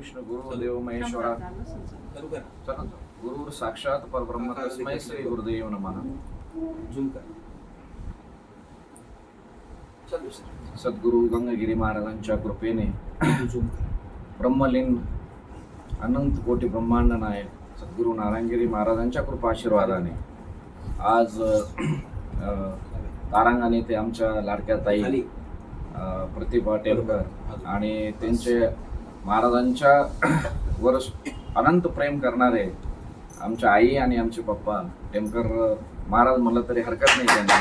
विष्णू गुरु देव महेश्वरा. गुरु साक्षात परब्रह्म तस्मै श्री गुरुदेव नमः. सद्गुरु गंगागिरी महाराजांच्या कृपेने ब्रह्मलीन अनंत कोटी ब्रह्मांड नायक सद्गुरु नारायणगिरी महाराजांच्या कृपा आशीर्वादाने. आज तारांगण येथे आमच्या लाडक्या ताई प्रतिभा टेलकर आणि त्यांचे महाराजांच्या वर अनंत प्रेम करणारे आमच्या आई आणि आमचे पप्पा टेमकर महाराज म्हणलं तरी हरकत नाही त्यांना.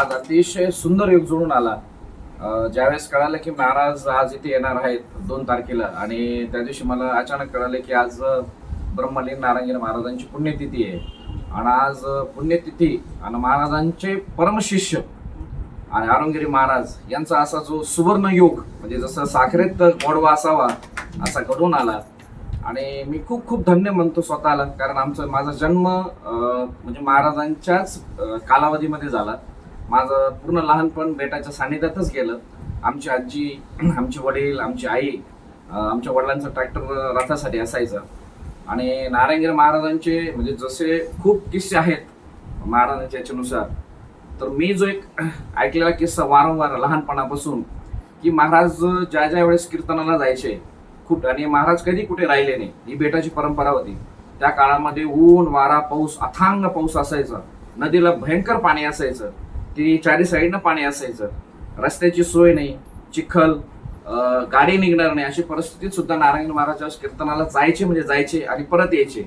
आज अतिशय सुंदर योग जुळून आला. ज्यावेळेस कळालं की महाराज आज इथे येणार आहेत दोन तारखेला आणि त्या दिवशी मला अचानक कळालं की आज ब्रह्मलीन नारायण महाराजांची पुण्यतिथी आहे. आणि आज पुण्यतिथी आणि महाराजांचे परमशिष्य आणि आरंगिरी महाराज यांचा असा जो सुवर्ण योग म्हणजे जसं साखरेत गोडवा असावा असा घडून आला. आणि मी खूप खूप धन्य म्हणतो स्वतःला कारण आमचा माझा जन्म म्हणजे महाराजांच्याच कालावधीमध्ये झाला. माझं पूर्ण लहानपण बेटाच्या सानिध्यातच गेलं. आमची आजी आमचे वडील आमची आई आमच्या वडिलांचा ट्रॅक्टर रथासाठी असायचा. आणि नारायणगिरी महाराजांचे म्हणजे जसे खूप किस्से आहेत महाराजांच्या याच्यानुसार तर मी जो एक ऐकलेला किस्सा वारंवार लहानपणापासून की महाराज ज्या ज्या वेळेस कीर्तनाला जायचे खूप आणि महाराज कधी कुठे राहिले नाही ही बेटाची परंपरा होती. त्या काळामध्ये ऊन वारा पाऊस अथांग पाऊस असायचा. नदीला भयंकर पाणी असायचं. ती चारी साईडनं पाणी असायचं. रस्त्याची सोय नाही चिखल गाडी निघणार नाही अशी परिस्थितीत सुद्धा नारायण महाराज कीर्तनाला जायचे म्हणजे जायचे आणि परत यायचे.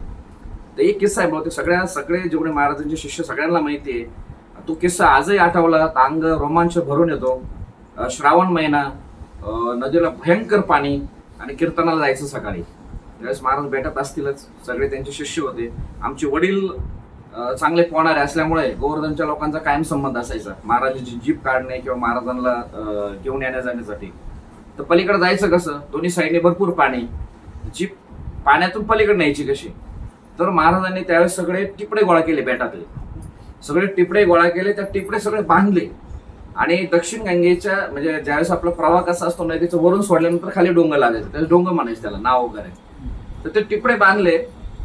तर एक किस्सा आहे बहुतेक सगळ्या सगळे जेवढे महाराजांचे शिष्य सगळ्यांना माहिती आहे तो किस्सा आजही आठवला. तर अंग रोमांच भरून येतो. श्रावण महिना नदीला भयंकर पाणी आणि कीर्तनाला जायचं सकाळी. त्यावेळेस महाराज भेटत असतीलच. सगळे त्यांचे शिष्य होते. आमचे वडील चांगले पोहणारे असल्यामुळे गोवर्धनच्या लोकांचा कायम संबंध असायचा. महाराजांची जीप काढणे किंवा महाराजांना घेऊन येण्या जाण्यासाठी तर पलीकडे जायचं कसं? दोन्ही साईडने भरपूर पाणी. जीप पाण्यातून पलीकडे न्यायची कशी? तर महाराजांनी त्यावेळेस सगळे टिपडे गोळा केले बेटातले. सगळे टिपडे गोळा केले त्या टिपडे सगळे बांधले. आणि दक्षिण गंगेच्या म्हणजे ज्यावेळेस आपला प्रवाह कसा असतो नदीचं वरून सोडल्यानंतर खाली डोंगर लागायचं. त्याचं डोंगर म्हणायचं त्याला नाव वगैरे. तर ते टिपडे बांधले.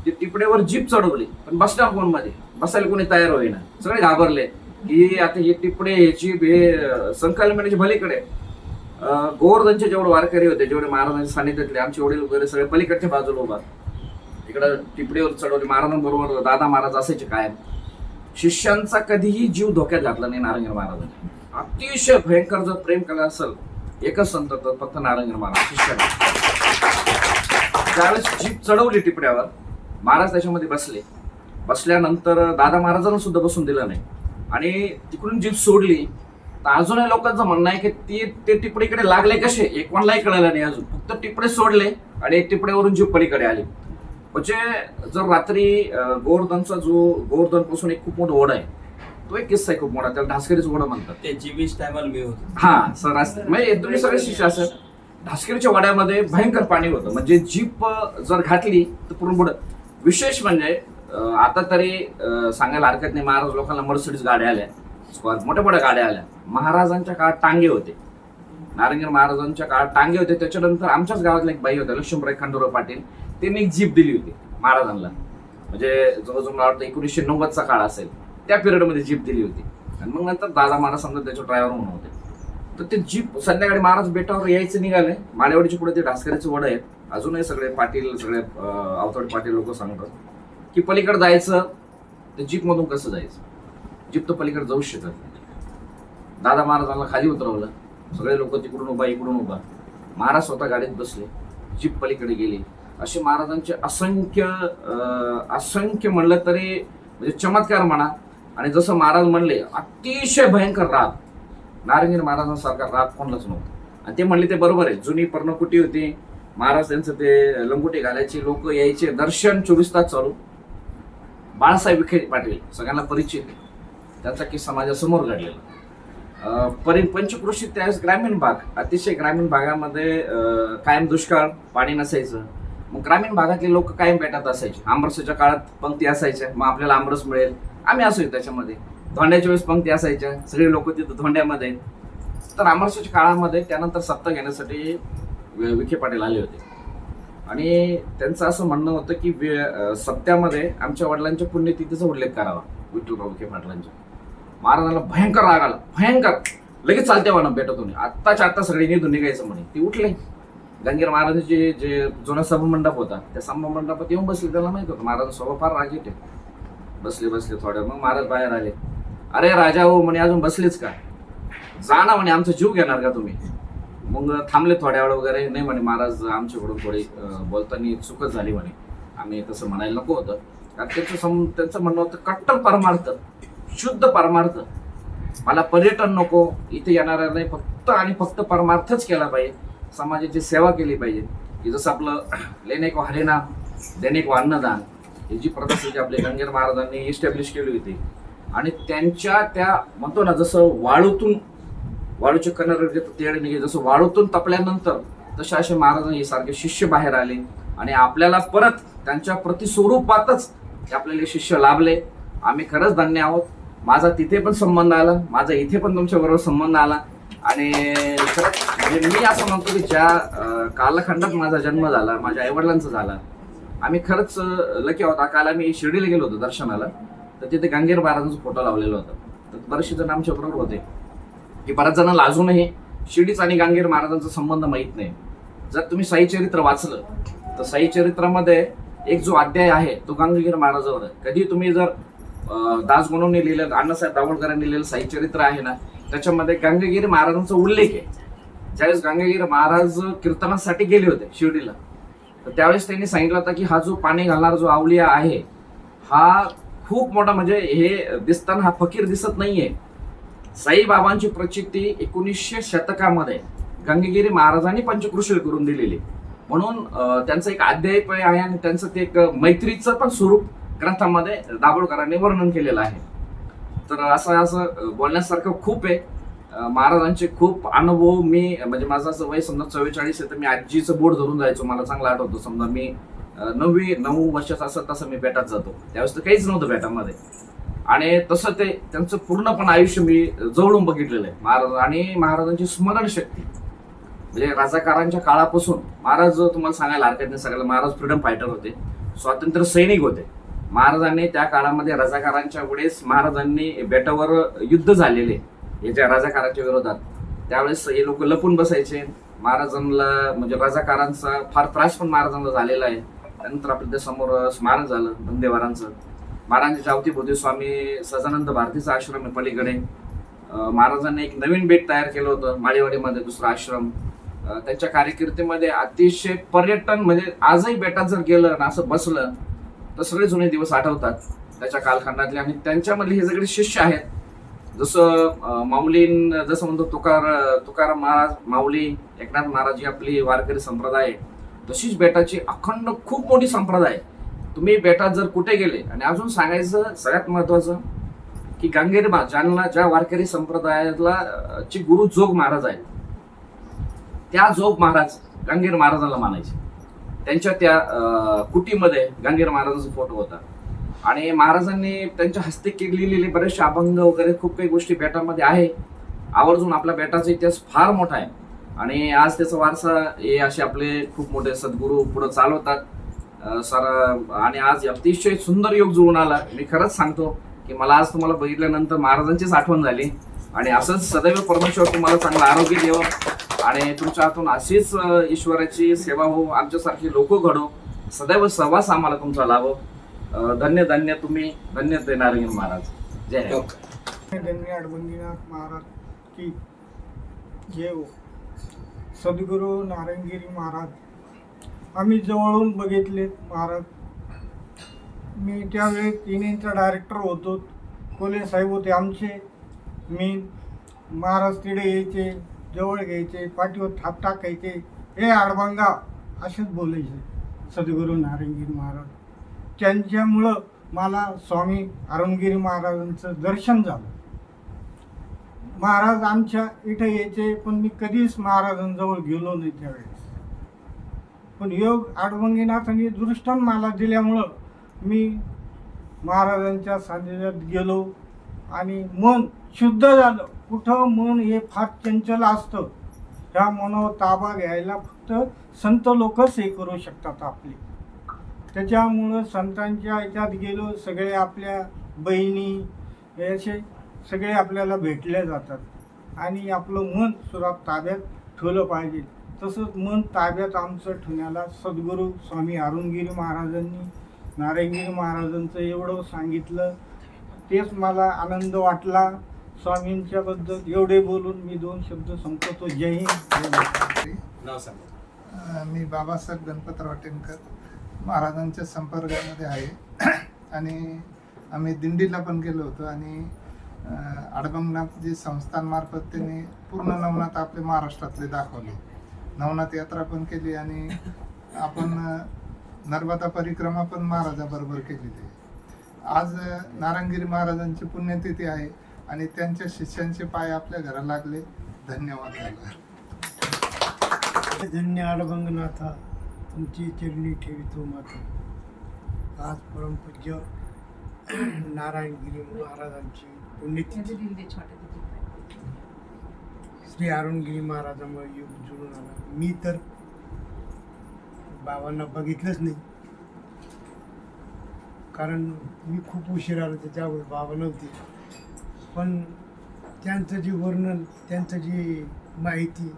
ते टिपडेवर जीप चढवली. पण बसणार कोणमध्ये बसायला कोणी तयार होईना. सगळे घाबरले. की आता हे टिपडे हे जीप हे अं, भलीकडे गोवर्धनचे जेवढे वारकरी होते जेवढे महाराजांच्या सानिध्यातले आमचे वडील वगैरे सगळे पलीकडच्या बाजूला उभा. इकडं टिपडीवर चढवले. महाराजांबरोबर दादा महाराज असायचे कायम. शिष्यांचा कधीही जीव धोक्यात घातला नाही नारायण महाराजांनी. अतिशय भयंकर जर प्रेम केलं असेल एकच संत तर फक्त नारायण महाराज शिष्याने त्यावेळेस जीप चढवली टिपड्यावर महाराज त्याच्यामध्ये बसले. बसल्यानंतर दादा महाराजांना सुद्धा बसून दिलं नाही. आणि तिकडून जीप सोडली. तर अजूनही लोकांचं म्हणणं आहे की ती ते टिपडीकडे लागले कसे? एक कोणालाही कळलं नाही अजून. फक्त टिपडे सोडले आणि टिपड्यावरून जीप पलीकडे आली. म्हणजे जर रात्री गोवर्धनचा जो गोवर्धनपासून एक खूप मोठा ओढा आहे तो एक किस्सा आहे खूप मोठा त्याला ढासकरीच ओढा म्हणतात. ते जीबीच टायमाला मी होतो. हा सर म्हणजे तुम्ही सगळे शिष्य असेल. ढासकरीच्या वाड्यामध्ये भयंकर पाणी होतं. म्हणजे जीप जर घातली तर पूर्ण पुढं विशेष म्हणजे आता तरी सांगायला हरकत नाही महाराज लोकांना मर्सिडीज गाड्या आल्या. स्कॉर मोठ्या मोठ्या गाड्या आल्या. महाराजांच्या काळात टांगे होते. नारंगीर महाराजांच्या काळात टांगे होते. त्याच्यानंतर आमच्याच गावातला एक बाई होत्या लक्ष्मीबाई खंडोराव पाटील. त्यांनी एक जीप दिली होती महाराजांना. म्हणजे जवळजवळ मला वाटतं एकोणीसशे नव्वदचा काळ असेल त्या पिरियडमध्ये जीप दिली होती. आणि मग नंतर दादा महाराज समजा त्याच्या ड्रायव्हर म्हणून होते. तर ते जीप संध्याकाळी महाराज बेटावर यायचं निघाले. माळेवाडीच्या पुढे ते ढासकऱ्याचे वड आहेत. अजूनही सगळे पाटील सगळे अवतड पाटील लोक सांगतात की पलीकडे जायचं ते जीपमधून कसं जायचं? जीप तर पलीकडे जाऊच शकत नाही. दादा महाराजांना खाली उतरवलं. सगळे लोक तिकडून उभा इकडून उभा. महाराज स्वतः गाडीत बसले. जीप पलीकडे गेली. असे महाराजांचे असंख्य असंख्य म्हणलं तरी म्हणजे चमत्कार म्हणा. आणि जसं महाराज म्हणले अतिशय भयंकर राग. नारायण महाराजांसारखा राग कोणलाच नव्हता. आणि ते म्हणले ते बरोबर आहे. जुनी पर्णकुटी होती. महाराज त्यांचं ते लंगोटी घालायचे लोक यायचे. दर्शन चोवीस तास चालू. बाळासाहेब विखे पाटील सगळ्यांना परिचित. त्यांचा किस्सा माझ्या घडलेला. परि पंचकृषी त्यावेळेस ग्रामीण भाग अतिशय ग्रामीण भागामध्ये कायम दुष्काळ पाणी नसायचं. मग ग्रामीण भागातले लोक कायम भेटत असायचे. आंबरसाच्या काळात पंक्ती असायच्या. मग आपल्याला आंबरस मिळेल. आम्ही असो त्याच्यामध्ये. धोंड्याच्या वेळेस पंक्ती असायच्या. सगळे लोक तिथं धोंड्यामध्ये तर आंबरसाच्या काळामध्ये त्यानंतर सत्ता घेण्यासाठी वि- विखे पाटील आले होते. आणि त्यांचं असं म्हणणं होतं की वे सत्यामध्ये आमच्या वडिलांच्या पुण्यतिथीचा उल्लेख करावा. विठ्ठलराव विखे पाटलांच्या. महाराजांना भयंकर राग आला. भयंकर. लगेच चालते म्हणा तुम्ही. आत्ताच्या आत्ता सगळे निधून निघायचं म्हणे. ते उठले. गंगेर महाराजांचे जे जुना सभामंडप होता त्या सभामंडपात येऊन बसले त्याला माहीत होतं महाराज स्वभाव फार रागीट आहे. बसले बसले थोड्या मग महाराज बाहेर आले. अरे राजा हो म्हणे अजून बसलेच का? जा ना म्हणे आमचा जीव घेणार का तुम्ही? मग थांबले थोड्या वेळ वगैरे नाही म्हणे महाराज आमच्याकडून थोडी बोलताना चुकच झाली म्हणे. आम्ही तसं म्हणायला नको होतं. कारण त्याचं सम त्यांचं म्हणणं होतं कट्टर परमार्थ शुद्ध परमार्थ मला पर्यटन नको इथे येणाऱ्या नाही फक्त आणि फक्त परमार्थच केला पाहिजे. समाजाची सेवा केली पाहिजे. की जसं आपलं लेनेक हरेना दैनिक अन्नदान ही जी प्रथा होती आपले गंगेर महाराजांनी इस्टॅब्लिश केली होती. आणि त्यांच्या त्या म्हणतो ना जसं वाळूतून वाळूचे कणर जे निघे जसं वाळूतून तपल्यानंतर तसे असे महाराज हे सारखे शिष्य बाहेर आले. आणि आपल्याला परत त्यांच्या प्रतिस्वरूपातच ते आपल्याला शिष्य लाभले. आम्ही खरंच धन्य आहोत. माझा तिथे पण संबंध आला माझा इथे पण तुमच्याबरोबर संबंध आला. आणि खरंच म्हणजे मी असं म्हणतो की ज्या अं, कालखंडात माझा जन्म झाला माझ्या आईवडिलांचा झाला आम्ही खरंच लकी आहोत. काल आम्ही शिर्डीला गेलो होतो दर्शनाला. तर तिथे गंगेर महाराजांचा फोटो लावलेला होता. तर बरेचसे जण आमच्या बरोबर होते. की बऱ्याच जणांना अजूनही शिर्डीच आणि गांगेर महाराजांचा संबंध माहीत नाही. जर तुम्ही साई चरित्र वाचलं तर साई चरित्रामध्ये एक जो अध्याय आहे तो गांगीर महाराजावर आहे. कधी तुम्ही जर अं, दास म्हणून लिहिलेलं अण्णासाहेब दाभोळकरांनी लिहिलेलं साई चरित्र आहे ना त्याच्यामध्ये गांगगिरी महाराजांचा उल्लेख आहे. ज्यावेळेस गांगगिरी महाराज कीर्तनासाठी गेले होते शिर्डीला तर त्यावेळेस त्यांनी सांगितलं होतं की हा जो पाणी घालणारा जो आवलिया आहे हा खूप मोठा म्हणजे हे दिसताना हा फकीर दिसत नाहीये. साईबाबांची प्रचिती एकोणीसशे शतकामध्ये गंगगिरी महाराजांनी पंचकृषी करून दिलेली. म्हणून त्यांचं एक अध्याय आहे आणि त्यांचं ते एक मैत्रीचं पण स्वरूप ग्रंथामध्ये दाभोळकरांनी वर्णन केलेलं आहे. तर असं असं बोलण्यासारखं खूप आहे. महाराजांचे खूप अनुभव मी म्हणजे माझं असं वय समजा चव्वेचाळीस आहे तर मी आजीचं बोर्ड धरून जायचो. मला चांगला आठवतो. समजा मी नववी नऊ वर्षाचा असं तसं मी बेटात जातो. त्यावेळेस तर काहीच नव्हतं बेटामध्ये. आणि तसं ते त्यांचं पूर्णपण आयुष्य मी जवळून बघितलेलं आहे. महाराज आणि महाराजांची स्मरणशक्ती. म्हणजे राजाकारांच्या काळापासून महाराज तुम्हाला सांगायला हरकत नाही सगळ्याला महाराज फ्रीडम फायटर होते. स्वातंत्र्य सैनिक होते. महाराजांनी त्या काळामध्ये रजाकारांच्या वेळेस महाराजांनी बेटावर युद्ध झालेले. याच्या राजाकाराच्या विरोधात त्यावेळेस हे लोक लपून बसायचे. महाराजांना म्हणजे राजाकारांचा फार त्रास पण महाराजांना झालेला आहे. त्यानंतर आपल्यासमोर स्मारक झालं धंदेवारांचं महाराजांच्या अवतीभोवती स्वामी सदानंद भारतीचा आश्रम आहे पलीकडे. महाराजांनी एक नवीन बेट तयार केलं होतं माळेवाडीमध्ये दुसरा आश्रम. त्यांच्या कारकिर्दीमध्ये अतिशय पर्यटन म्हणजे आजही बेटात जर गेलं ना असं बसलं तर सगळे जुने दिवस आठवतात. त्याच्या कालखंडातले आणि त्यांच्यामधले हे सगळे शिष्य आहेत. जसं माऊलीन जसं म्हणतो तुकार तुकाराम महाराज माऊली एकनाथ महाराज ही आपली वारकरी संप्रदाय आहे. तशीच बेटाची अखंड खूप मोठी संप्रदाय आहे. तुम्ही बेटात जर कुठे गेले आणि अजून सांगायचं सगळ्यात महत्वाचं की गांगेरबा ज्यांना ज्या वारकरी संप्रदायाला ची गुरु जोग महाराज आहेत. त्या जोग महाराज गांगेर महाराजाला मानायचे. त्यांच्या त्या कुटीमध्ये गांगेर महाराजांचा फोटो होता. आणि महाराजांनी त्यांच्या हस्ते केलेले लिहिलेले बरेचसे अभंग वगैरे खूप काही गोष्टी बेटामध्ये आहे. आवर्जून आपल्या बेटाचा इतिहास फार मोठा आहे. आणि आज त्याचा वारसा हे असे आपले खूप मोठे सद्गुरू पुढे चालवतात. सर आणि आज अतिशय सुंदर योग जुळून आला. मी खरंच सांगतो की मला आज तुम्हाला बघितल्यानंतर महाराजांचीच आठवण झाली. आणि असंच सदैव परमेश्वर तुम्हाला चांगलं आरोग्य देवं. आणि तुमच्या हातून अशीच ईश्वराची सेवा हो आमच्यासारखी लोक घडो. सदैव सहवास आम्हाला तुमचा लाभो. धन्य धन्य तुम्ही धन्य ते नारायण महाराज. जय धन्य अडबंदीनाथ महाराज की जय हो. सद्गुरू नारायणगिरी महाराज. आम्ही जवळून बघितले महाराज. मी त्यावेळेस तिन्हीचा डायरेक्टर होतो. कोले साहेब होते आमचे. मी महाराज तिडे यायचे जवळ घ्यायचे पाठीवर थाप टाकायचे. हे आडबांगा असेच बोलायचे. सद्गुरू नारायणगिरी महाराज. त्यांच्यामुळं मला स्वामी अरुणगिरी महाराजांचं दर्शन झालं. महाराज आमच्या इथं यायचे पण मी कधीच महाराजांजवळ गेलो नाही त्यावेळेस. पण योग आडवंगीनाथांनी दृष्टान मला दिल्यामुळं मी महाराजांच्या सानिध्यात गेलो आणि मन शुद्ध झालं. कुठं मन हे फार चंचल असतं ह्या मनावर ताबा घ्यायला फक्त संत लोकच हे करू शकतात आपले. त्याच्यामुळं संतांच्या ह्याच्यात गेलो सगळे आपल्या बहिणी असे सगळे आपल्याला भेटले जातात. आणि आपलं मन सुद्धा ताब्यात ठेवलं पाहिजे. तसंच मन ताब्यात आमचं ठेवण्याला सद्गुरू स्वामी अरुणगिरी महाराजांनी नारायणगिरी महाराजांचं एवढं सांगितलं. तेच मला आनंद वाटला. स्वामींच्या बद्दल एवढे बोलून मी दोन शब्द संपवतो. जय हिंद. मी बाबासाहेब गणपतराव टेमकर महाराजांच्या संपर्कामध्ये आहे. आणि आम्ही दिंडीला पण गेलो होतो आणि अ, जे जी संस्थांमार्फत त्यांनी पूर्ण नवनाथ आपले महाराष्ट्रातले दाखवले. नवनाथ यात्रा पण केली आणि आपण नर्मदा परिक्रमा पण महाराजाबरोबर केलेली आज नारायणगिरी महाराजांची पुण्यतिथी आहे आणि त्यांच्या शिष्यांचे पाय आपल्या घरा लागले. धन्यवाद. धन्य अडभंगनाथा तुमची चरणी ठेवितो माता आज परमपूज्य नारायणगिरी महाराजांची पुण्यतिथी. श्री अरुणगिरी महाराजामुळे युग जुळून आला. मी तर बाबांना बघितलंच नाही. कारण मी खूप उशीर आलो त्याच्यावर बाबा नव्हते. पण त्यांचं जे वर्णन त्यांचं जी माहिती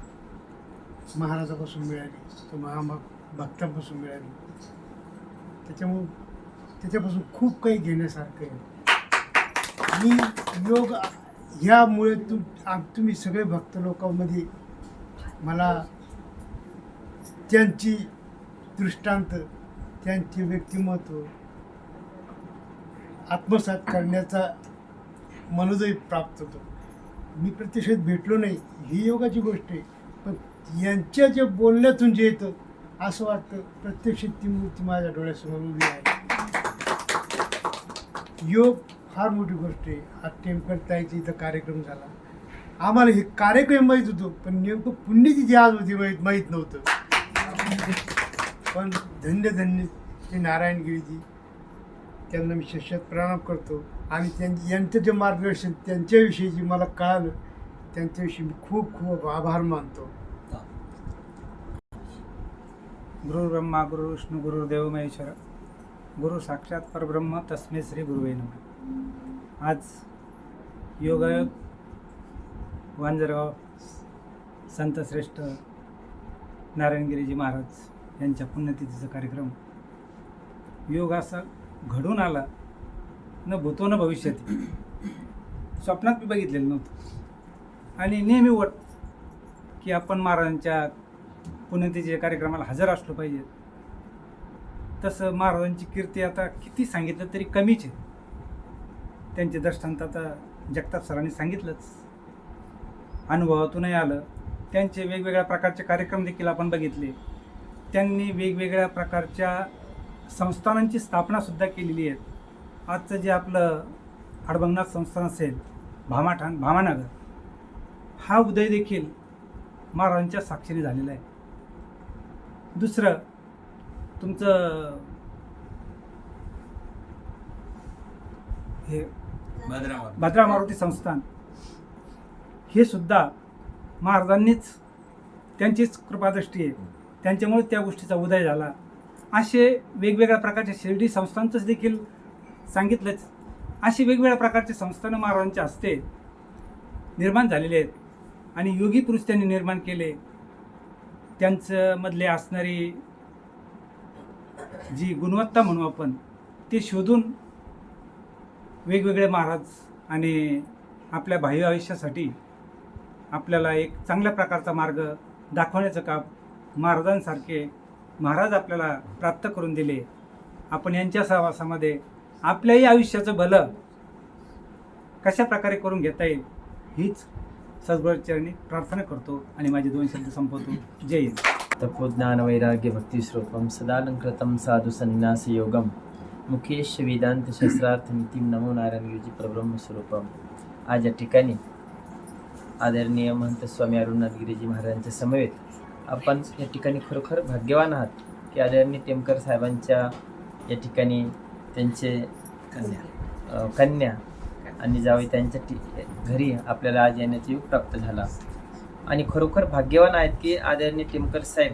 महाराजापासून मिळाली तो महामाग भक्तांपासून मिळाली. त्याच्यामुळं त्याच्यापासून खूप काही घेण्यासारखं आहे. मी योग ह्यामुळे तुम तुम्ही सगळे भक्त लोकांमध्ये मला त्यांची दृष्टांत त्यांचे व्यक्तिमत्व आत्मसात करण्याचा मनोदय प्राप्त होतो. मी प्रत्यक्षात भेटलो नाही. ही योगाची गोष्ट आहे. पण यांच्या जे बोलण्यातून जे येतं असं वाटतं प्रत्यक्ष ती मूर्ती माझ्या डोळ्यासमोर उभी आहे. योग फार मोठी गोष्ट आहे. हा टेम्पर ताईचा इथं कार्यक्रम झाला. आम्हाला हे कार्यक्रम माहीत होतो पण नेमकं पुण्यतिथी आज होती माहीत माहीत नव्हतं. पण धन्य धन्य ते नारायणगिरीजी त्यांना मी शिष्यात प्रणाम करतो आणि त्यां यांचं जे मार्गदर्शन त्यांच्याविषयी जे मला कळालं त्यांच्याविषयी मी खूप खूप आभार मानतो. गुरु ब्रह्मा गुरु विष्णू गुरुदेव महेश्वर. गुरु साक्षात परब्रह्म तस्मे श्री गुरुवे आज योगायोग वांजरगाव संतश्रेष्ठ नारायणगिरीजी महाराज यांच्या पुण्यतिथीचा कार्यक्रम. योग असा घडून आला न भूतो न भविष्यात. स्वप्नात मी बघितलेलं नव्हतं. आणि नेहमी वट की आपण महाराजांच्या पुण्यतिथीच्या कार्यक्रमाला हजर असलो पाहिजे. तसं महाराजांची कीर्ती आता किती सांगितलं तरी कमीच आहे. त्यांचे दृष्टांत आता जगताप सरांनी सांगितलंच. अनुभवातूनही आलं. त्यांचे वेगवेगळ्या प्रकारचे कार्यक्रम देखील आपण बघितले. त्यांनी वेगवेगळ्या प्रकारच्या संस्थानांची स्थापनासुद्धा केलेली आहे आजचं जे आपलं हडबंगनाथ संस्थान असेल भामाठाण भामानगर हा उदय देखील महाराजांच्या साक्षीने झालेला आहे. दुसरं तुमचं हे भद्रा मारुती संस्थान. हे सुद्धा महाराजांनीच त्यांचीच कृपादृष्टी आहे. त्यांच्यामुळे त्या गोष्टीचा उदय झाला. असे वेगवेगळ्या प्रकारच्या शिर्डी संस्थांचंच देखील सांगितलंच. अशी वेगवेगळ्या प्रकारचे संस्थानं महाराजांच्या हस्ते निर्माण झालेले आहेत. आणि योगी पुरुष त्यांनी निर्माण केले. त्यांचं मधले असणारी जी गुणवत्ता म्हणू आपण ते शोधून वेगवेगळे महाराज आणि आपल्या बाह्य आयुष्यासाठी आपल्याला एक चांगल्या प्रकारचा मार्ग दाखवण्याचं काम महाराजांसारखे महाराज आपल्याला प्राप्त करून दिले. आपण यांच्या सहवासामध्ये आपल्याही आयुष्याचं भलं कशा प्रकारे करून घेता येईल हीच सद्गुरुचरणी प्रार्थना करतो आणि माझे दोन शब्द संपवतो. जय हिंद. तपोज्ञानवैराग्यभक्तिश्लोकं सदालङ्कृतं साधु संन्यासयोगं शस्त्रार्थ वेदान्तशास्त्रार्थमितीं नमो नारायणगिरीजी परब्रह्मस्वरूपम आज या ठिकाणी आदरणीय महंत स्वामी अरुणनाथगिरीजी महाराजांच्या समवेत आपण या ठिकाणी खरोखर भाग्यवान आहात की आदरणीय टेमकर साहेबांच्या या ठिकाणी त्यांचे कन्या कन्या आणि जावे त्यांच्या टी- घरी आपल्याला आज येण्याचा योग प्राप्त झाला. आणि खरोखर भाग्यवान आहेत की आदरणीय टिमकर साहेब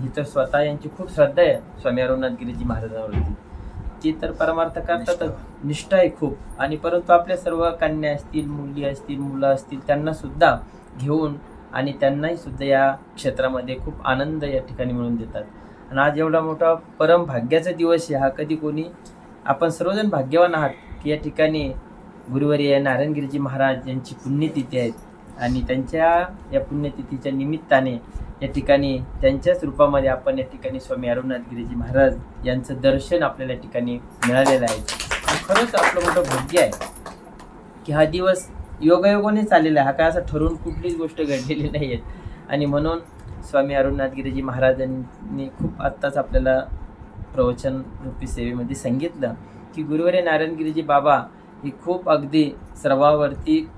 ही तर स्वतः यांची खूप श्रद्धा आहे स्वामी अरुणनाथ गिरीजी महाराजांवरती. ती तर परमार्थ करतातच निष्ठा. आहे खूप. आणि परंतु आपल्या सर्व कन्या असतील मुली असतील मुलं असतील त्यांना सुद्धा घेऊन आणि त्यांनाही सुद्धा या क्षेत्रामध्ये खूप आनंद या ठिकाणी मिळवून देतात. आणि आज एवढा मोठा परम भाग्याचा दिवस आहे. हा कधी कोणी आपण सर्वजण भाग्यवान आहात की या ठिकाणी गुरुवारी नारायणगिरीजी महाराज यांची पुण्यतिथी आहेत. आणि त्यांच्या या पुण्यतिथीच्या निमित्ताने या ठिकाणी त्यांच्याच रूपामध्ये आपण या ठिकाणी स्वामी अरुणनाथगिरीजी महाराज यांचं दर्शन आपल्याला या ठिकाणी मिळालेलं आहे. आणि खरंच आपलं मोठं भाग्य आहे की हा दिवस योगायोगाने चाललेला आहे. हा काय असं ठरवून कुठलीच गोष्ट घडलेली नाही आहे आणि म्हणून स्वामी अरुणनाथगिरीजी महाराजांनी खूप आत्ताच आपल्याला प्रवचन रूपी सेवेमध्ये सांगितलं की गुरुवारी नारायणगिरीजी बाबा ही खूप अगदी सर्वावरती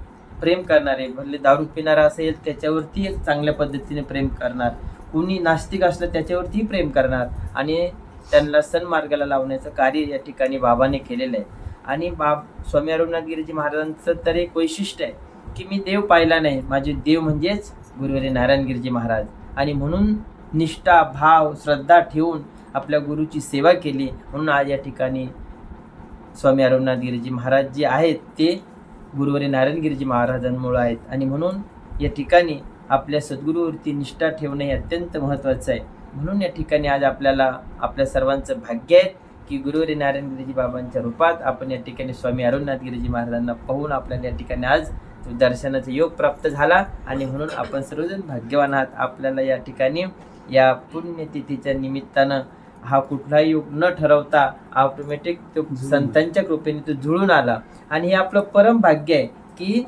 प्रेम करणारे भले दारू पिणारा असेल त्याच्यावरती एक चांगल्या पद्धतीने प्रेम करणार. कुणी नास्तिक असलं त्याच्यावरती प्रेम करणार. आणि त्यांना सन्मार्गाला लावण्याचं कार्य या ठिकाणी बाबाने केलेलं आहे. आणि बाब स्वामी अरुणनाथगिरीजी महाराजांचं तर एक वैशिष्ट्य आहे की मी देव पाहिला नाही. माझे देव म्हणजेच गुरुवारी नारायणगिरीजी महाराज. आणि म्हणून निष्ठा भाव श्रद्धा ठेवून आपल्या गुरुची सेवा केली. म्हणून आज या ठिकाणी स्वामी अरुणनाथगिरीजी महाराज जे आहेत ते गुरुवारी नारायणगिरीजी महाराजांमुळे आहेत. आणि म्हणून या ठिकाणी आपल्या सद्गुरूवरती निष्ठा ठेवणं हे अत्यंत महत्त्वाचं आहे. म्हणून या ठिकाणी आज आपल्याला आपल्या सर्वांचं भाग्य आहे की गुरुवारी नारायणगिरीजी बाबांच्या रूपात आपण या ठिकाणी स्वामी अरुणनाथगिरीजी महाराजांना पाहून आपल्याला या ठिकाणी आज दर्शनाचा योग प्राप्त झाला. आणि म्हणून आपण सर्वजण भाग्यवान आहात. आपल्याला या ठिकाणी या पुण्यतिथीच्या निमित्तानं हा कुठलाही योग न ठरवता ऑटोमॅटिक तो संतांच्या कृपेने तो जुळून आला. आणि हे आपलं परम भाग्य आहे की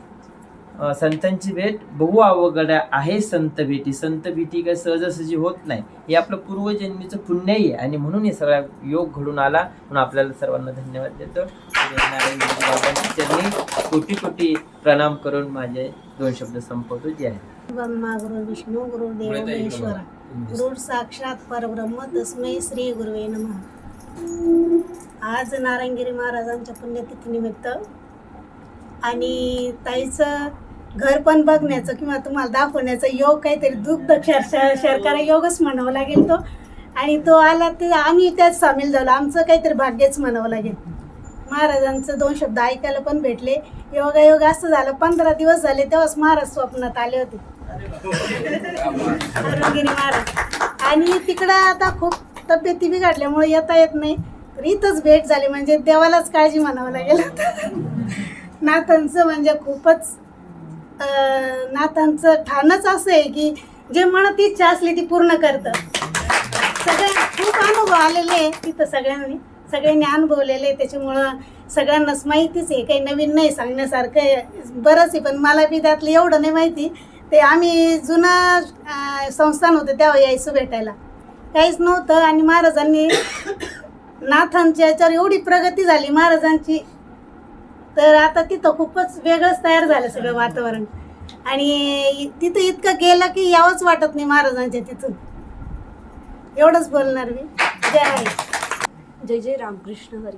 संतांची भेट बहु अवघड आहे संत भेटी. संत भेटी काही सहजासहजी होत नाही. हे आपलं पूर्वजन्मीचं पुण्यही आहे. आणि म्हणून हे सगळा योग घडून आला. म्हणून आपल्याला सर्वांना धन्यवाद देतो. चरणी कोटी कोटी प्रणाम करून माझे दोन शब्द संपवतो. जे आहे ब्रह्मा गुरु विष्णू गुरु देव महेश्वरा. गुरु साक्षात परब्रह्म तस्मै श्री गुरुवे नमः. आज नारायणगिरी महाराजांच्या पुण्यतिथीनिमित्त आणि ताईचं घर पण बघण्याचं किंवा तुम्हाला दाखवण्याचं योग काहीतरी दुग्ध शर शर्करा योगच म्हणावं लागेल तो. आणि तो आला ते आम्ही त्यात सामील झालो. आमचं काहीतरी भाग्यच म्हणावं लागेल. महाराजांचं दोन शब्द ऐकायला पण भेटले. योगायोग असं झालं. पंधरा दिवस झाले तेव्हाच महाराज स्वप्नात आले होते. अरुणगिरी महाराज आणि तिकडं आता खूप तब्येती बिघडल्यामुळे येता येत नाही. तर इथंच भेट झाली म्हणजे देवालाच काळजी म्हणावं लागेल. नाथांचं म्हणजे खूपच नातांचं नाथांचं ठाणच असं आहे की जे म्हणत इच्छा असली ती पूर्ण करतं. सगळ्या खूप अनुभव आलेले आहे तिथं सगळ्यांनी. सगळ्यांनी अनुभवलेले आहे. त्याच्यामुळं सगळ्यांनाच माहितीच आहे. काही नवीन नाही सांगण्यासारखं बरंच आहे पण मला बी त्यातलं एवढं नाही माहिती. ते आम्ही जुनं संस्थान होतं तेव्हा यायचं भेटायला. काहीच नव्हतं आणि महाराजांनी नाथांच्या याच्यावर एवढी प्रगती झाली महाराजांची. तर आता तिथं खूपच वेगळंच तयार झालं सगळं वातावरण. आणि तिथं इतकं गेलं की यावंच वाटत नाही महाराजांच्या तिथून. एवढंच बोलणार मी. जय जय जय रामकृष्ण हरी.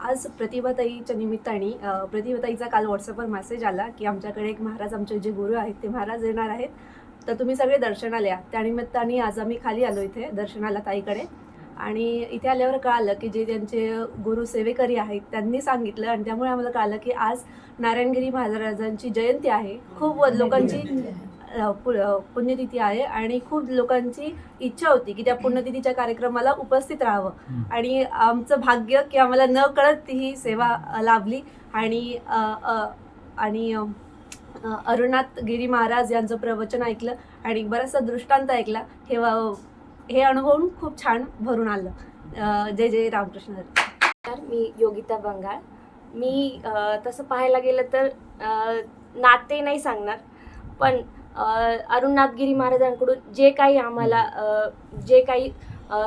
आज प्रतिभाताईच्या निमित्ताने प्रतिभाताईचा काल व्हॉट्सअपवर मेसेज आला की आमच्याकडे एक महाराज आमचे जे गुरु आहेत ते महाराज येणार आहेत. तर तुम्ही सगळे दर्शनाला या. त्यानिमित्ताने आज आम्ही खाली आलो इथे दर्शनाला ताईकडे. आणि इथे आल्यावर कळालं की जे त्यांचे गुरु सेवेकरी आहेत त्यांनी सांगितलं आणि त्यामुळे आम्हाला कळालं की आज नारायणगिरी महाराजांची जयंती आहे. खूप लोकांची पुण्यतिथी आहे आणि खूप लोकांची इच्छा होती की त्या पुण्यतिथीच्या कार्यक्रमाला उपस्थित राहावं. आणि आमचं भाग्य की आम्हाला न कळत ही सेवा लाभली. आणि आणि अरुणाथ गिरी महाराज यांचं प्रवचन ऐकलं आणि बराचसा दृष्टांत ऐकला. हे हे अनुभवून खूप छान भरून आलं जय जय रामकृष्ण हरी. मी योगिता बंगाळ. मी तसं पाहायला गेलं तर नाते नाही सांगणार पण अरुणनाथगिरी महाराजांकडून जे काही आम्हाला जे काही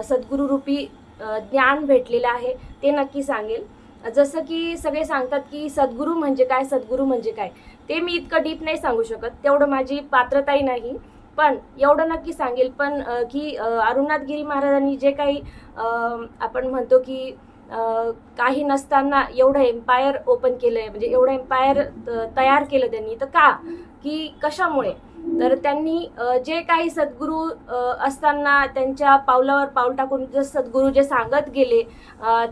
सद्गुरुरूपी ज्ञान भेटलेलं आहे ते नक्की सांगेल. जसं की सगळे सांगतात की सद्गुरू म्हणजे काय सद्गुरू म्हणजे काय ते मी इतकं डीप नाही सांगू शकत तेवढं माझी पात्रताही नाही. पण एवढं नक्की सांगेल पण की अरुणनाथगिरी महाराजांनी जे काही आपण म्हणतो की काही नसताना एवढं एम्पायर ओपन केलं आहे म्हणजे एवढं एम्पायर तयार केलं त्यांनी तर का? की कशामुळे? तर त्यांनी जे काही सद्गुरू असताना त्यांच्या पावलावर पाऊल टाकून जे सद्गुरू जे सांगत गेले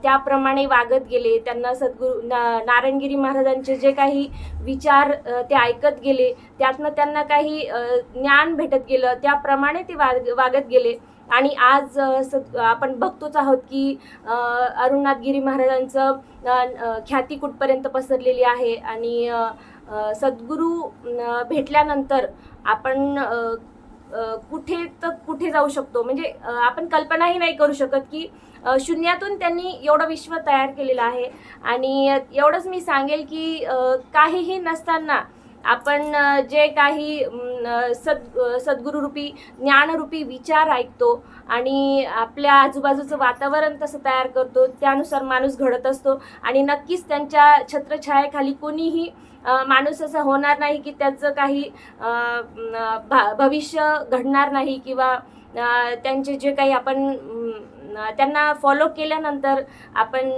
त्याप्रमाणे वागत गेले त्यांना सद्गुरू ना नारायणगिरी महाराजांचे जे काही विचार ते ऐकत गेले त्यातनं त्यांना काही ज्ञान भेटत गेलं त्याप्रमाणे ते वाग वागत गेले. आणि आज सद आपण बघतोच आहोत की अरुणनाथगिरी महाराजांचं ख्याती कुठपर्यंत पसरलेली आहे आणि सद्गुरू भेटल्यानंतर आपण कुठे तर कुठे जाऊ शकतो. म्हणजे आपण कल्पनाही नाही करू शकत की शून्यातून त्यांनी एवढं विश्व तयार केलेलं आहे. आणि एवढंच मी सांगेल की काहीही नसताना आपण जे काही सद् सद सद्गुरुरूपी ज्ञानरूपी विचार ऐकतो आणि आपल्या आजूबाजूचं वातावरण तसं तयार करतो त्यानुसार माणूस घडत असतो आणि नक्कीच त्यांच्या छत्रछायाखाली कोणीही माणूस असं होणार नाही की त्याचं काही भविष्य घडणार नाही किंवा त्यांचे जे काही आपण त्यांना फॉलो केल्यानंतर आपण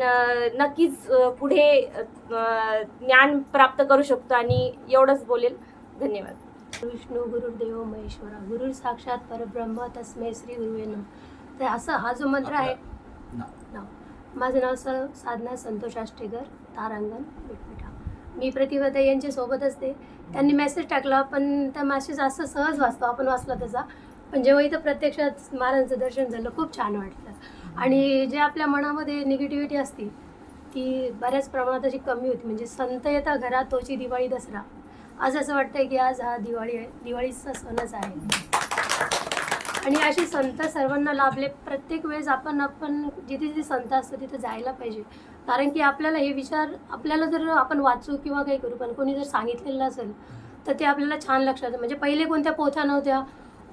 नक्कीच पुढे ज्ञान प्राप्त करू शकतो आणि एवढंच बोलेल. धन्यवाद. विष्णू गुरुदेव महेश्वरा गुरु साक्षात परब्रह्म तस्मै श्री गुरुवे नम. तर असं हा जो मंत्र आहे. नाव माझं नाव साधना संतोष आष्टेकर तारांगण विटपिठा. मी प्रतिभाता यांच्या सोबत असते त्यांनी मेसेज टाकला पण त्या मेसेज असं सहज वाचतो आपण वाचला तसा पण जेव्हा इथं प्रत्यक्षात महाराजांचं दर्शन झालं खूप छान वाटलं. आणि जे आपल्या मनामध्ये निगेटिव्हिटी असते ती बऱ्याच प्रमाणात अशी कमी होती. म्हणजे संत येता घरात तोची दिवाळी दसरा. आज असं वाटतंय की आज हा दिवाळी आहे दिवाळीचा सणच आहे. आणि अशी संत सर्वांना लाभले. प्रत्येक वेळेस आपण आपण जिथे जिथे संत असतो तिथे जायला पाहिजे. कारण की आपल्याला हे विचार आपल्याला जर आपण वाचू किंवा काही करू पण कोणी जर सांगितलेलं असेल तर ते आपल्याला छान लक्षात म्हणजे पहिले कोणत्या पोथ्या नव्हत्या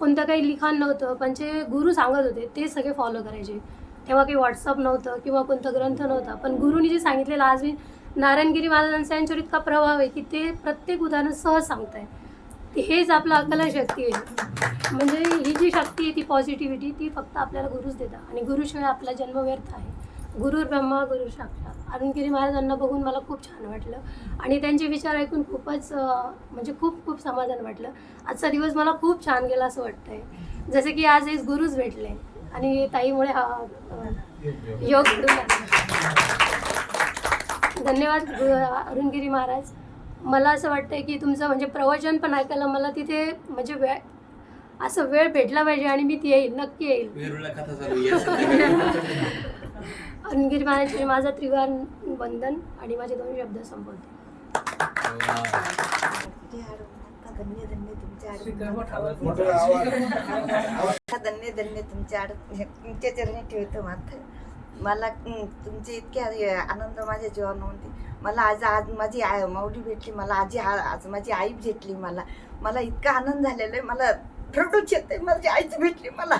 कोणतं काही लिखाण नव्हतं पण जे गुरु सांगत होते ते सगळे फॉलो करायचे. तेव्हा काही व्हॉट्सअप नव्हतं किंवा कोणता ग्रंथ नव्हता पण गुरुनी जे सांगितलेलं आज मी नारायणगिरी महाराजांचा यांच्यावर इतका प्रभाव आहे की ते प्रत्येक उदाहरण सहज सांगताय. हेच आपलं अकला शक्ती आहे. म्हणजे ही जी शक्ती आहे ती पॉझिटिव्हिटी ती फक्त आपल्याला गुरुच देतात. आणि गुरुशिवाय आपला जन्म व्यर्थ आहे. गुरु ब्रह्मा गुरु साक्षात. अरुणगिरी महाराजांना बघून मला खूप छान वाटलं. आणि त्यांचे विचार ऐकून खूपच म्हणजे खूप खूप समाधान वाटलं. आजचा दिवस मला खूप छान गेला असं वाटतंय. जसं की आज एक गुरुच भेटले आणि ताईमुळे हा योग घडून धन्यवाद गु- अरुणगिरी महाराज. मला असं वाटतंय की तुमचं म्हणजे प्रवचन पण ऐकायला मला तिथे म्हणजे वेळ असं वेळ भेटला पाहिजे आणि मी ती येईल नक्की येईल. वेरूळला कथा महाराज माझा त्रिवार वंदन आणि माझे दोन शब्द संपवते. धन्य धन्य तुमच्या धन्य धन्य तुमच्या आड तुमच्या चरणी ठेवतो मात्र. मला तुमचे इतके आनंद माझ्या जीवनामध्ये मला आज आज माझी आई माऊली भेटली मला आजी आज माझी आई भेटली मला. मला इतका आनंद झालेला आहे मला रडूच येते माझी आईच भेटली मला.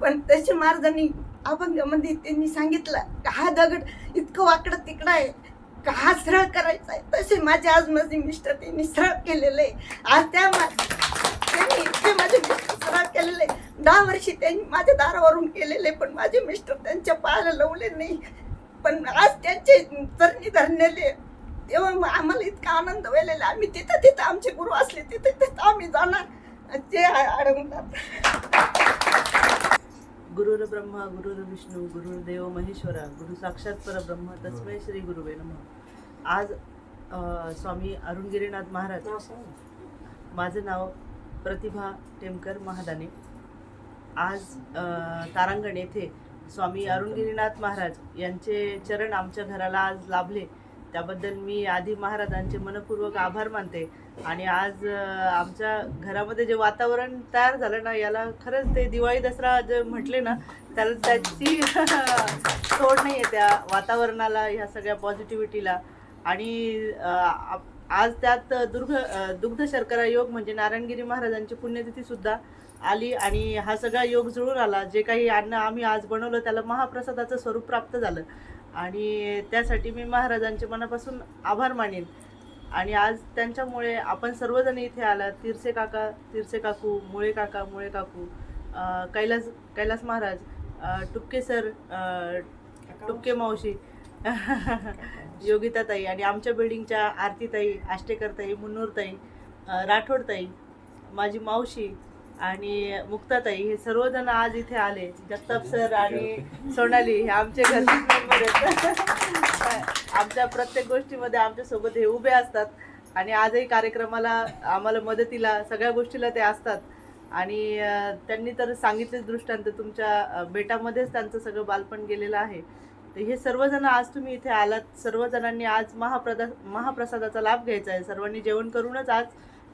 पण तशी मार्जनी अभंगामध्ये म्हणजे त्यांनी सांगितलं का हा दगड इतकं वाकडं तिकडं आहे का हा सरळ करायचा आहे? तसे माझे आज माझे मिस्टर त्यांनी सरळ केलेलं आहे. आज त्या त्यांनी इतके माझे मिस्टर सरळ केलेले दहा वर्षी त्यांनी माझ्या दारावरून केलेले पण माझे मिस्टर त्यांच्या पायाला लावले नाही. पण आज त्यांचे चरणी धरलेले तेव्हा मग आम्हाला इतका आनंद व्हायला आम्ही तिथं तिथं आमचे गुरु असले तिथे तिथं आम्ही जाणार. ते अडवणार गुरुर ब्रह्मा गुरुर विष्णू गुरुर्देव महेश्वरा गुरु साक्षात परब्रह्म तस्मै श्री गुरुवे नमः. आज स्वामी अरुणगिरीनाथ महाराज माझं नाव प्रतिभा टेमकर महादाने. आज तारांगण येथे स्वामी अरुणगिरीनाथ महाराज यांचे चरण आमच्या घराला आज लाभले. त्याबद्दल मी आधी महाराजांचे मनपूर्वक आभार मानते. आणि आज आमच्या घरामध्ये जे वातावरण तयार झालं ना याला खरंच ते दिवाळी दसरा जे म्हटले ना त्याला त्याची तोड नाही आहे त्या वातावरणाला ह्या सगळ्या पॉझिटिव्हिटीला आणि आप- आज त्यात दुर्ग दुग्ध शर्करा योग म्हणजे नारायणगिरी महाराजांची पुण्यतिथी सुद्धा आली आणि हा सगळा योग जुळून आला. जे काही अन्न आम्ही आज बनवलं त्याला महाप्रसादाचं स्वरूप प्राप्त झालं. आणि त्यासाठी मी महाराजांचे मनापासून आभार मानेन. आणि आज त्यांच्यामुळे आपण सर्वजण इथे आला तिरसे काका तिरसे काकू मुळे काका मुळे काकू कैलास कैलास महाराज टुपके सर टुपके मावशी योगिताताई आणि आमच्या बिल्डिंगच्या आरतीताई आष्टेकरताई मुन्नूरताई राठोडताई माझी मावशी आणि मुक्ताताई हे सर्वजण आज इथे आले. जगताप सर आणि सोनाली हे आमचे घरचे मेंबर आहेत आमच्या प्रत्येक गोष्टीमध्ये आमच्यासोबत हे उभे असतात. आणि आजही कार्यक्रमाला आम्हाला मदतीला सगळ्या गोष्टीला ते असतात. आणि त्यांनी तर सांगितलेच दृष्टांत तुमच्या बेटामध्येच त्यांचं सगळं बालपण गेलेलं आहे. तर हे सर्वजण आज तुम्ही इथे आलात. सर्वजणांनी आज महाप्रदा महाप्रसादाचा लाभ घ्यायचा आहे. सर्वांनी जेवण करूनच आज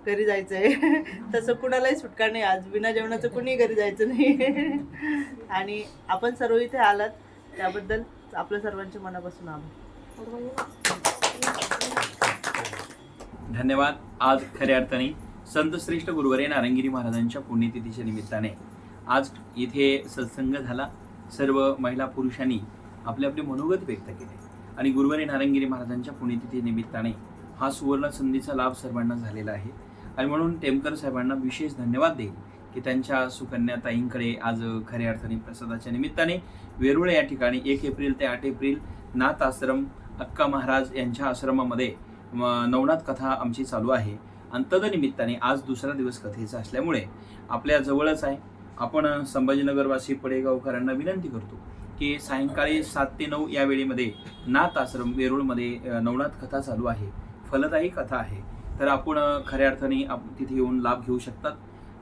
घरी जायचं आहे तसं कुणालाही सुटका नाही. आज बिना जेवणाचं कुणी घरी जायचं नाही. आणि आपण सर्व इथे आलात त्याबद्दल आपल्या सर्वांचे मनापासून आभार. धन्यवाद. आज खऱ्या अर्थाने संत श्रेष्ठ गुरुवरे नारंगिरी महाराजांच्या पुण्यतिथीच्या निमित्ताने आज इथे सत्संग झाला. सर्व महिला पुरुषांनी आपले आपले मनोगत व्यक्त केले. आणि गुरुवरे नारंगिरी महाराजांच्या पुण्यतिथी निमित्ताने हा सुवर्ण संधीचा लाभ सर्वांना झालेला आहे. आणि म्हणून टेमकर साहेबांना विशेष धन्यवाद देईल की त्यांच्या सुकन्या ताईंकडे आज खऱ्या अर्थाने प्रसादाच्या निमित्ताने वेरुळे या ठिकाणी एक एप्रिल ते आठ एप्रिल नाथ आश्रम अक्का महाराज यांच्या आश्रमामध्ये नवनाथ कथा आमची चालू आहे. आणि तदनिमित्ताने आज दुसरा दिवस कथेचा असल्यामुळे आपल्या जवळच आहे. आपण संभाजीनगरवासी पडेगावकरांना विनंती करतो की सायंकाळी सात ते नऊ या वेळेमध्ये नाथ आश्रम वेरूळमध्ये नवनाथ कथा चालू आहे. फलदायी कथा आहे. तर आपण खऱ्या अर्थाने आप तिथे येऊन लाभ घेऊ शकतात.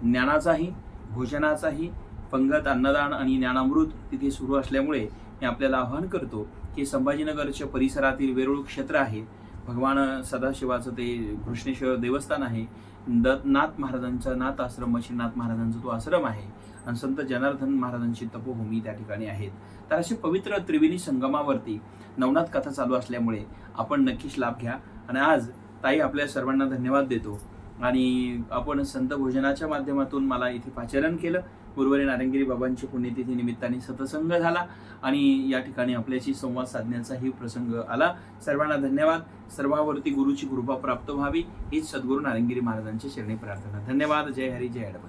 ज्ञानाचाही भोजनाचाही पंगत अन्नदान आणि ज्ञानामृत तिथे सुरू असल्यामुळे मी आपल्याला आवाहन करतो की संभाजीनगरच्या परिसरातील वेरूळ क्षेत्र आहे. भगवान सदाशिवाचं ते कृष्णेश्वर देवस्थान आहे. दत्तनाथ महाराजांचा नाथ आश्रम नाथ महाराजांचा तो आश्रम आहे. आणि संत जनार्दन महाराजांची तपोभूमी त्या ठिकाणी आहेत. तर असे पवित्र त्रिवेणी संगमावरती नवनाथ कथा चालू असल्यामुळे आपण नक्कीच लाभ घ्या. आणि आज ताई आपल्या सर्वांना धन्यवाद देतो. आणि आपण संत भोजनाच्या माध्यमातून मला इथे पाचारण केलं. गुरुवारी नारंगिरी बाबांची पुण्यतिथी निमित्ताने सतसंग झाला आणि या ठिकाणी आपल्याशी संवाद साधण्याचाही प्रसंग आला. सर्वांना धन्यवाद. सर्वावरती गुरुची कृपा प्राप्त व्हावी. हीच सद्गुरू नारंगिरी महाराजांची शरणी प्रार्थना. धन्यवाद. जय हरी जय अडप